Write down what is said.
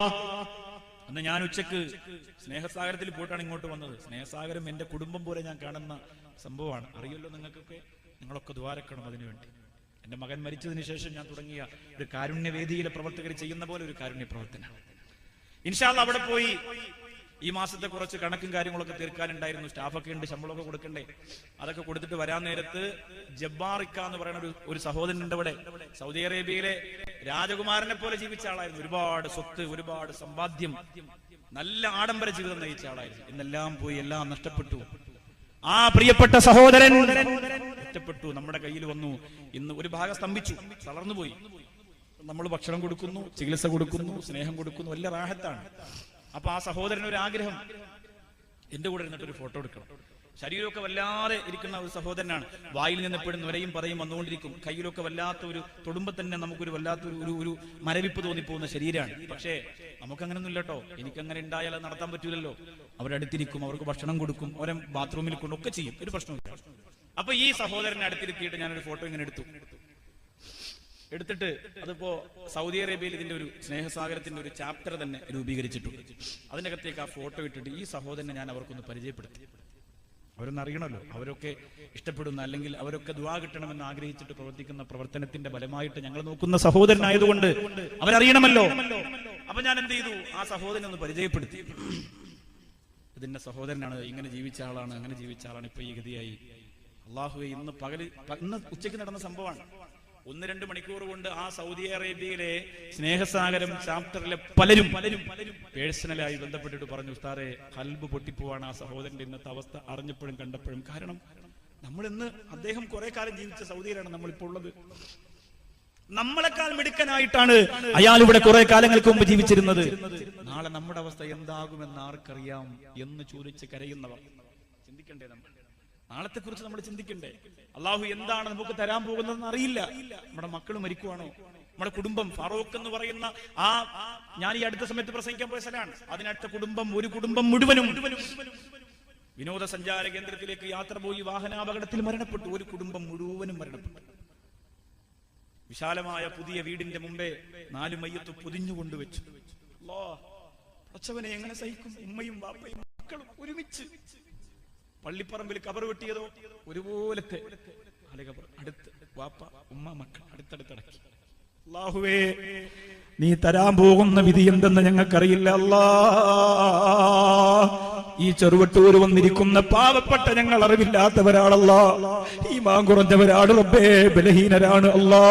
അന്ന് ഞാൻ ഉച്ചയ്ക്ക് സ്നേഹസാഗരത്തിൽ പോയിട്ടാണ് ഇങ്ങോട്ട് വന്നത്. സ്നേഹസാഗരം എന്റെ കുടുംബം പോലെ ഞാൻ കാണുന്ന സംഭവമാണ്. അറിയല്ലോ നിങ്ങൾക്കൊക്കെ? നിങ്ങളൊക്കെ ദ്വാരക്കണം അതിനുവേണ്ടി എന്റെ മകൻ മരിച്ചതിന് ശേഷം ഞാൻ തുടങ്ങിയ ഒരു കാരുണ്യവേദിയിലെ പ്രവർത്തകർ ചെയ്യുന്ന പോലെ ഒരു കാരുണ്യ പ്രവർത്തനം ഇൻഷാല്ല അവിടെ പോയി ഈ മാസത്തെ കുറച്ച് കണക്കും കാര്യങ്ങളൊക്കെ തീർക്കാനുണ്ടായിരുന്നു. സ്റ്റാഫൊക്കെ ഉണ്ട് ശമ്പളമൊക്കെ കൊടുക്കണ്ടേ? അതൊക്കെ കൊടുത്തിട്ട് വരാൻ നേരത്ത് ജബ്ബാറിക്ക എന്ന് പറയുന്ന ഒരു ഒരു സഹോദരനുണ്ട് അവിടെ. സൗദി അറേബ്യയിലെ രാജകുമാരനെ പോലെ ജീവിച്ച ആളായിരുന്നു. ഒരുപാട് സ്വത്ത് ഒരുപാട് സമ്പാദ്യം. നല്ല ആഡംബര ജീവിതം നയിച്ച ആളായിരുന്നു. ഇന്നെല്ലാം പോയി എല്ലാം നഷ്ടപ്പെട്ടു. ആ പ്രിയപ്പെട്ട സഹോദരൻ നഷ്ടപ്പെട്ടു. നമ്മുടെ കയ്യിൽ വന്നു. ഇന്ന് ഒരു ഭാഗം സ്തംഭിച്ചു. തളർന്നുപോയി നമ്മൾ ഭക്ഷണം കൊടുക്കുന്നു ചികിത്സ കൊടുക്കുന്നു സ്നേഹം കൊടുക്കുന്നു. വലിയ റാഹത്താണ്. അപ്പൊ ആ സഹോദരൻ ഒരു ആഗ്രഹം എന്റെ കൂടെ ഇരുന്നിട്ട് ഒരു ഫോട്ടോ എടുക്കണം. ശരീരമൊക്കെ വല്ലാതെ ഇരിക്കുന്ന ഒരു സഹോദരനാണ്. വായിൽ നിന്ന് എപ്പോഴും നുരയും പറയും വന്നുകൊണ്ടിരിക്കും. കയ്യിലൊക്കെ വല്ലാത്ത ഒരു തൊടുമ്പോ തന്നെ നമുക്കൊരു വല്ലാത്ത ഒരു ഒരു മരവിപ്പ് തോന്നിപ്പോകുന്ന ശരീരമാണ്. പക്ഷേ നമുക്കങ്ങനൊന്നും ഇല്ലട്ടോ എനിക്കങ്ങനെ ഉണ്ടായാൽ അത് നടത്താൻ പറ്റൂലല്ലോ. അവരടുത്തിരിക്കും അവർക്ക് ഭക്ഷണം കൊടുക്കും അവരെ ബാത്റൂമിൽ കൊണ്ടൊക്കെ ചെയ്യും. ഒരു പ്രശ്നമില്ല അപ്പൊ ഈ സഹോദരനെ അടുത്തിരുത്തിയിട്ട് ഞാനൊരു ഫോട്ടോ ഇങ്ങനെ എടുത്തു. എടുത്തിട്ട് അതിപ്പോ സൗദി അറേബ്യയിൽ ഇതിന്റെ ഒരു സ്നേഹസാഗരത്തിന്റെ ഒരു ചാപ്റ്റർ തന്നെ രൂപീകരിച്ചിട്ടുണ്ട്. അതിനകത്തേക്ക് ആ ഫോട്ടോ ഇട്ടിട്ട് ഈ സഹോദരനെ ഞാൻ അവർക്കൊന്ന് പരിചയപ്പെടുത്തി. അവരൊന്ന് അറിയണമല്ലോ അവരൊക്കെ ഇഷ്ടപ്പെടുന്ന അല്ലെങ്കിൽ അവരൊക്കെ ദ്വാ കിട്ടണമെന്ന് ആഗ്രഹിച്ചിട്ട് പ്രവർത്തിക്കുന്ന പ്രവർത്തനത്തിന്റെ ഫലമായിട്ട് ഞങ്ങൾ നോക്കുന്ന സഹോദരനായതുകൊണ്ട് അവരറിയണമല്ലോ. അപ്പൊ ഞാൻ എന്ത് ചെയ്തു? ആ സഹോദരനെ ഒന്ന് പരിചയപ്പെടുത്തി. ഇതിന്റെ സഹോദരനാണ് ഇങ്ങനെ ജീവിച്ച ആളാണ് അങ്ങനെ ജീവിച്ച ആളാണ് ഇപ്പൊ ഈ ഗതിയായി. അള്ളാഹുവെ ഇന്ന് പകൽ ഇന്ന് ഉച്ചയ്ക്ക് നടന്ന സംഭവമാണ്. ഒന്ന് രണ്ട് മണിക്കൂർ കൊണ്ട് ആ സൗദി അറേബ്യയിലെ സ്നേഹസാഗരം ചാപ്റ്ററിലെ പലരും പലരും പലരും പേഴ്സണലായി ബന്ധപ്പെട്ടിട്ട് പറഞ്ഞു ഉസ്താറെ ഹൽബ് പൊട്ടിപ്പോവാണ് ആ സഹോദരന്റെ ഇന്നത്തെ അവസ്ഥ അറിഞ്ഞപ്പോഴും കണ്ടപ്പോഴും. കാരണം നമ്മൾ ഇന്ന് അദ്ദേഹം കുറെ കാലം ജീവിച്ച സൗദിയിലാണ് നമ്മളിപ്പോൾ ഉള്ളത്. നമ്മളെക്കാൾ മിടുക്കനായിട്ടാണ് അയാൾ ഇവിടെ കുറെ കാലങ്ങൾക്ക് മുമ്പ് ജീവിച്ചിരുന്നത്. നാളെ നമ്മുടെ അവസ്ഥ എന്താകുമെന്ന് ആർക്കറിയാം? എന്ന് ചോദിച്ച് കരയുന്നവർ. ചിന്തിക്കണ്ടേ നമ്മൾ? നാളത്തെ കുറിച്ച് നമ്മൾ ചിന്തിക്കണ്ടേ? അള്ളാഹു എന്താണ് നമുക്ക് തരാൻ പോകുന്നതെന്ന് അറിയില്ല. നമ്മുടെ മക്കൾ മരിക്കുവാണോ? നമ്മുടെ കുടുംബം ഫാറൂഖ് എന്ന് പറയുന്ന ആ ഞാൻ ഈ അടുത്ത സമയത്ത് പ്രസംഗിക്കാൻ പോയ സ്ഥലമാണ്. അതിനടുത്ത കുടുംബം ഒരു കുടുംബം മുഴുവനും വിനോദസഞ്ചാര കേന്ദ്രത്തിലേക്ക് യാത്ര പോയി വാഹനാപകടത്തിൽ മരണപ്പെട്ടു. ഒരു കുടുംബം മുഴുവനും മരണപ്പെട്ടു. വിശാലമായ പുതിയ വീടിന്റെ മുമ്പേ നാലു മയ്യത്ത് പൊതിഞ്ഞു കൊണ്ടുവച്ചു. അല്ലാ, പടച്ചവനെ എങ്ങനെ സഹിക്കും? ഉമ്മയും വാപ്പയും മക്കളും ഒരുമിച്ച്. പള്ളിപ്പറമ്പിൽ കബർ വെട്ടിയതോ? ഒരുപോലത്തെ അടുത്ത് വാപ്പ ഉമ്മ മക്കൾ അടുത്തടുത്തടക്കി. അള്ളാഹുവേ നീ തരാൻ പോകുന്ന വിധി എന്തെന്ന് ഞങ്ങൾക്കറിയില്ല. അല്ലാ ഈ ചെറുവട്ടൂർ വന്നിരിക്കുന്ന പാവപ്പെട്ട ഞങ്ങൾ അറിവില്ലാത്തവരാണല്ലോ ഈ മാങ്കുറഞ്ഞവരാണ് റബ്ബേ ബലഹീനരാണ് അല്ലാ.